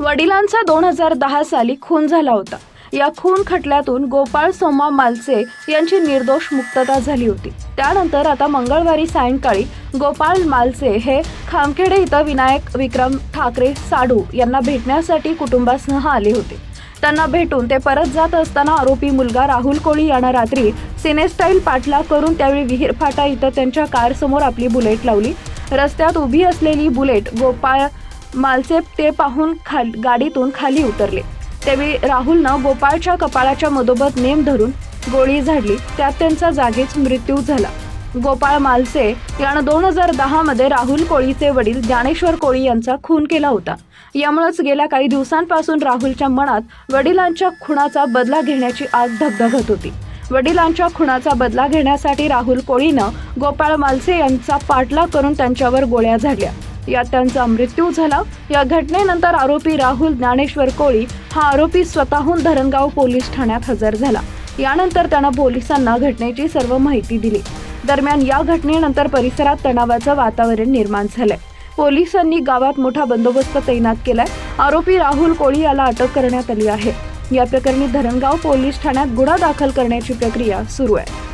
वडिलांचा दोन हजार दहा साली खून झाला होता. या खून खटल्यातून गोपाळ सोमा मालसे यांची निर्दोष मुक्तता झाली होती. त्यानंतर आता मंगळवारी सायंकाळी गोपाळ मालसे हे खामखेडे इथं विनायक विक्रम ठाकरे साडू यांना भेटण्यासाठी कुटुंबासह आले होते. त्यांना भेटून ते परत जात असताना आरोपी मुलगा राहुल कोळी यानं रात्री सिनेस्टाईल पाठलाग करून त्यावेळी विहीर फाटा इथं त्यांच्या कारसमोर आपली बुलेट लावली. रस्त्यात उभी असलेली बुलेट गोपाळ मालसेब ते पाहून खाल गाडीतून खाली उतरले. त्यावेळी राहुलनं गोपाळच्या कपाळाच्या मधोबत नेम धरून गोळी झाडली. त्यात त्यांचा जागीच मृत्यू झाला. गोपाळ मालसे यानं दोन हजार दहामध्ये राहुल कोळीचे वडील ज्ञानेश्वर कोळी यांचा खून केला होता. यामुळेच गेल्या काही दिवसांपासून राहुलच्या मनात वडिलांच्या खुणाचा बदला घेण्याची आग धगधगत होती. वडिलांच्या खुणाचा बदला घेण्यासाठी राहुल कोळीनं गोपाळ मालसे यांचा पाठलाग करून त्यांच्यावर गोळ्या झाडल्या. यात त्यांचा मृत्यू झाला. या घटनेनंतर आरोपी राहुल ज्ञानेश्वर कोळी हा आरोपी स्वतःहून धरणगाव पोलीस ठाण्यात हजर झाला. यानंतर त्यानं पोलिसांना घटनेची सर्व माहिती दिली. दरम्यान या घटनेनंतर परिसरात तणावाचं वातावरण निर्माण झालंय. पोलिसांनी गावात मोठा बंदोबस्त तैनात केलाय. आरोपी राहुल कोळी याला अटक करण्यात आली आहे. या प्रकरणी धरणगाव पोलीस ठाण्यात गुन्हा दाखल करण्याची प्रक्रिया सुरू आहे.